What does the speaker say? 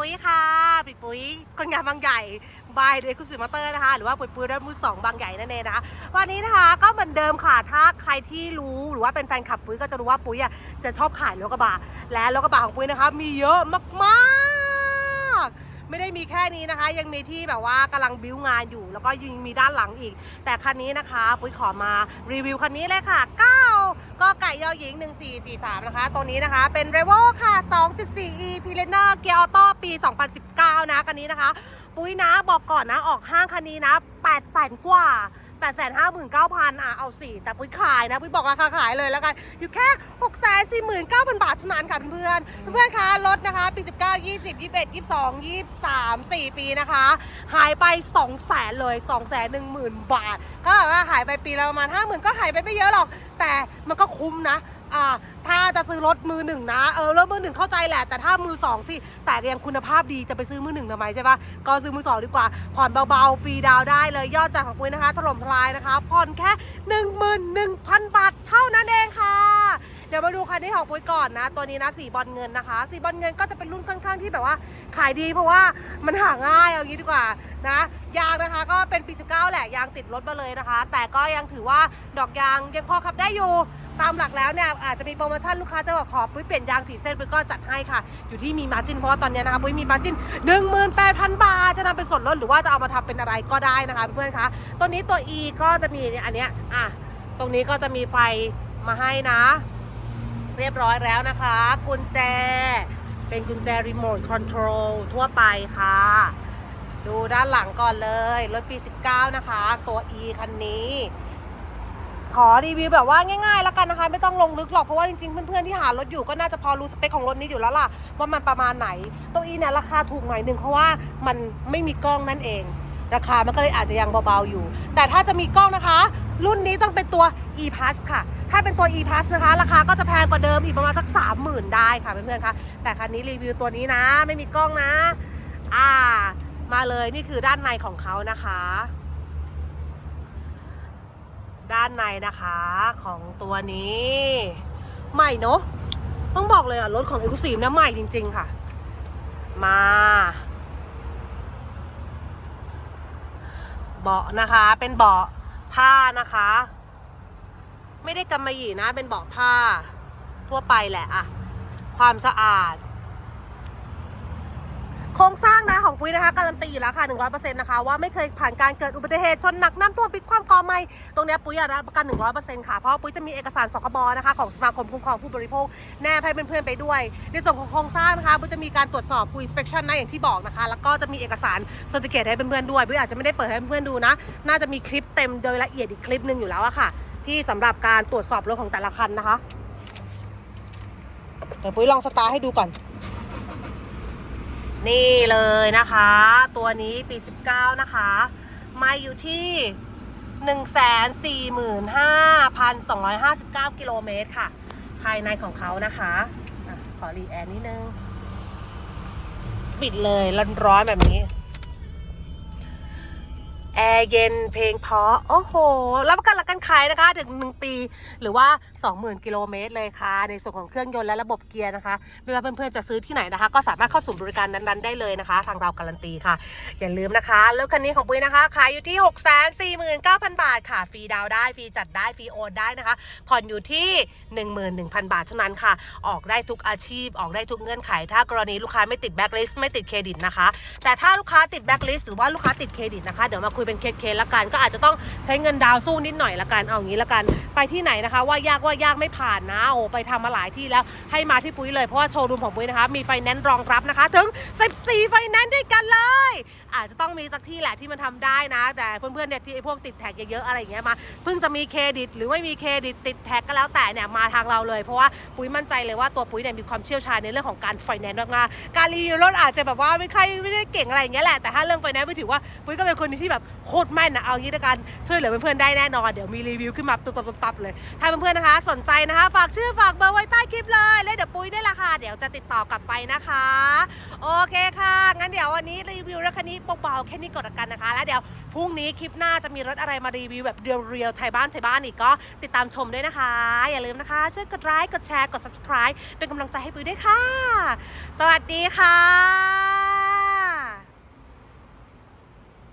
ปุ้ยค่ะปิดปุ้ยคนงานบางใหญ่บายเดคุสิมอเตอร์นะคะ หรือว่าปุ้ยปุ้ยด้วยมือสองบางใหญ่นั่นเองนะคะวันนี้นะคะก็เหมือนเดิมค่ะถ้าใครที่รู้หรือว่าเป็นแฟนคลับปุ้ยก็จะรู้ว่าปุ้ยอะจะชอบขายรถกระบะและรถกระบะของปุ้ยนะคะ มีเยอะมากๆ ไม่ได้มีแค่นี้นะคะ ยังมีที่แบบว่ากำลังบิ้วงานอยู่ แล้วก็ยังมีด้านหลังอีก แต่คันนี้นะคะปุ้ยขอมารีวิวคันนี้เลยค่ะ9ก็ไก่ยอหญิง 1443 นะคะ ตัวนี้นะคะเป็น r e v o ค่ะ 2.4e p i l e n e r เกียร์ออโต้ปี 2019 นะคันนี้นะคะ ปุ้ยนะบอกก่อนนะออกห้างคันนี้นะ8แสนกว่า 8 5 9 0 0 0อะเอาสิแต่ปุ้ยขายนะปุ้ยบอกราคาขายเลยแล้วกัน อยู่แค่6 4 9 0 0 0 บาทเท่านั้นค่ะเพื่อนๆเพื่อนๆคะรถนะคะ ปี 19 20 21 22 23 4 ปีนะคะ หายไป2แสนเลย2แสน1 0,000 บาท ก็แบบว่าหายไปปีละประมาณ 50,000 ก็หายไปไม่เยอะหรอก แต่มันก็คุ้มนะ อ่าถ้าจะซื้อรถมือหนึ่งนะเออรถมือหนึ่งเข้าใจแหละ แต่ถ้ามือสองที่แต่ยังคุณภาพดีจะไปซื้อมือหนึ่งทำไมใช่ปะก็ซื้อมือสองดีกว่า ผ่อนเบาๆฟรีดาวได้เลยยอดจากของปุ้ยนะคะถล่มทลายนะคะผ่อนแค่11,000 บาทเท่านั้นเองค่ะ เดี๋ยวมาดูคันนี้ของปุ้ยก่อนนะ ตัวนี้นะสีบอลเงินนะคะ สีบอลเงินก็จะเป็นรุ่นค่อนข้างที่แบบว่าขายดีเพราะว่ามันหาง่ายเอางี้ดีกว่านะยางนะคะก็เป็นปี19แหละยางติดรถมาเลยนะคะ แต่ก็ยังถือว่าดอกยางยังพอขับได้อยู่ ตามหลักแล้วเนี่ยอาจจะมีโปรโมชั่นลูกค้าจะบอกขอปุ้ยเปลี่ยนยางสีเส้นปุ้ยก็จัดให้ค่ะ อยู่ที่มีมาจินเพราะว่าตอนนี้นะคะปุ้ยมีมาจิน18,000 บาท จะนำเป็นส่วนลดหรือว่าจะเอามาทำเป็นอะไรก็ได้นะคะเพื่อนๆคะตัวนี้ตัว E ก็จะมีเนี่ยอันเนี้ยอะตรงนี้ก็จะมีไฟมาให้นะ เรียบร้อยแล้วนะคะ กุญแจเป็นกุญแจรีโมทคอนโทรลทั่วไปค่ะ ดูด้านหลังก่อนเลย รถปี 19 นะคะ ตัว E คันนี้ ขอรีวิวแบบว่าง่ายๆแล้วกันนะคะ ไม่ต้องลงลึกหรอกเพราะว่าจริงๆเพื่อนๆที่หารถอยู่ก็น่าจะพอรู้สเปคของรถนี้อยู่แล้วล่ะว่ามันประมาณไหนตัว E เนี่ยราคาถูกหน่อยหนึ่งเพราะว่ามันไม่มีกล้องนั่นเอง ราคามันก็เลยอาจจะยังเบาๆอยู่ แต่ถ้าจะมีกล้องนะคะ รุ่นนี้ต้องเป็นตัว e plus ค่ะ ถ้าเป็นตัว e plus นะคะ ราคาก็จะแพงกว่าเดิมอีกประมาณสัก 30,000 ได้ค่ะเพื่อนๆคะแต่คันนี้รีวิวตัวนี้นะ ไม่มีกล้องนะ อ่า มาเลยนี่คือด้านในของเขานะคะ ด้านในนะคะของตัวนี้ ใหม่เนอะต้องบอกเลยอะ รถของ e x c l u s i v e นะใหม่จริง ๆ ค่ะ มา เบาะนะคะเป็นเบาะผ้านะคะ ไม่ได้กำมะหยี่นะ เป็นเบาะผ้าทั่วไปแหละอะความสะอาด โครงสร้างนะของปุ้ยนะคะการันตีอยู่แล้วค่ะ 100%นะคะว่าไม่เคยผ่านการเกิดอุบัติเหตุชนหนักน้ำท่วมพลิกความกอไหมตรงเนี้ยปุ้ยอะรับประกัน 100%ค่ะเพราะปุ้ยจะมีเอกสารสคบนะคะของสมาคมคุ้มครองผู้บริโภคแนบให้เพื่อนๆไปด้วย ในส่วนของโครงสร้างนะคะปุ้ยจะมีการตรวจสอบปุ้ย inspection นะอย่างที่บอกนะคะ แล้วก็จะมีเอกสาร certificate ให้เพื่อนๆด้วยปุ้ยอาจจะไม่ได้เปิดให้เพื่อนๆดูนะ น่าจะมีคลิปเต็มโดยละเอียดอีกคลิปหนึ่งอยู่แล้วอะค่ะ ที่สำหรับการตรวจสอบรถของแต่ละคันนะคะเดี๋ยวปุ้ยลองสตาร์ทให้ดูก่อน นี่เลยนะคะ ตัวนี้ปี 19 นะคะ มาอยู่ที่ 145,259 กิโลเมตรค่ะ ภายในของเขานะคะอะขอรีแอร์นิดนึง ปิดเลยร้อนๆแบบนี้ แอร์เย็นเพลงเพราะโอ้โห รับประกันหลักการขายนะคะ ถึง 1 ปี หรือว่า 20,000 กิโลเมตรเลยค่ะ ในส่วนของเครื่องยนต์และระบบเกียร์นะคะ ไม่ว่าเพื่อนๆ จะซื้อที่ไหนนะคะ ก็สามารถเข้าสู่บริการนั้นๆ ได้เลยนะคะ ทางเราการันตีค่ะ อย่าลืมนะคะรถคันนี้ของปุ้ยนะคะ ขายอยู่ที่ 649,000 บาทค่ะ ฟรีดาวได้ ฟรีจัดได้ ฟรีโอนได้นะคะ ผ่อนอยู่ที่ 11,000 บาทเท่านั้นค่ะ ออกได้ทุกอาชีพ ออกได้ทุกเงื่อนไข ถ้ากรณีลูกค้าไม่ติดแบ็คลิสต์ไม่ติดเครดิตนะคะ แต่ถ้าลูกค้าติดแบ็คลิสต์หรือว่าลูกค้าติดเครดิตนะคะ เดี๋ยวมาคุยุยเป็นเคสๆละกัน ก็อาจจะต้องใช้เงินดาวสู้นิดหน่อยละกันเอาอย่างนี้ละกัน ไปที่ไหนนะคะ ว่ายากว่ายากไม่ผ่านนะโอ้ไปทำมาหลายที่แล้วให้มาที่ปุ้ยเลยเพราะว่าโชว์รูมของปุ้ยนะคะมีไฟแนนซ์รองรับนะคะ ถึง 14 ไฟแนนซ์ด้วยกันเลย อาจจะต้องมีสักที่แหละที่มันทำได้นะ แต่เพื่อนๆเนี่ยที่ไอพวกติดแท็กเยอะๆอะไรอย่างเงี้ยมาเพิ่งจะมีเครดิต หรือไม่มีเครดิตติดแท็กก็แล้วแต่เนี่ยมาทางเราเลย เพราะว่าปุ้ยมั่นใจเลยว่าตัวปุ้ยเนี่ยมีความเชี่ยวชาญในเรื่องของการไฟแนนซ์มากๆการรีวิวรถอาจจะแบบว่าไม่ค่อยไม่ได้เก่งอะไรอย่างเงี้ยแหละแต่ถ้าเรื่องไฟแนนซ์ไม่ถือว่าปุ้ยก็เป็นคนที่แบบโคตรแม่นนะเอางี้ละกันช่วยเหลือเพื่อนๆได้แน่นอนเดี๋ยวมีรีวิวขึ้นมาตุ๊บๆๆๆเลยถ้าเพื่อนๆนะคะ สนใจนะคะ ฝากชื่อฝากเบอร์ไว้ใต้คลิปเลยแล้วเดี๋ยวปุ้ยได้ละค่ะเดี๋ยวจะติดต่อกลับไปนะคะ โอเคค่ะงั้นเดี๋ยววันนี้ วิวรถคันนี้เบาๆแค่นี้ก่อนละกันนะคะ แล้วเดี๋ยวพรุ่งนี้คลิปหน้าจะมีรถอะไรมารีวิวแบบเรียวๆไทยบ้านไทยบ้านอีกก็ติดตามชมด้วยนะคะ อย่าลืมนะคะช่วยกดไลค์กดแชร์กด subscribe เป็นกำลังใจให้ปุ้ยด้วยค่ะ สวัสดีค่ะ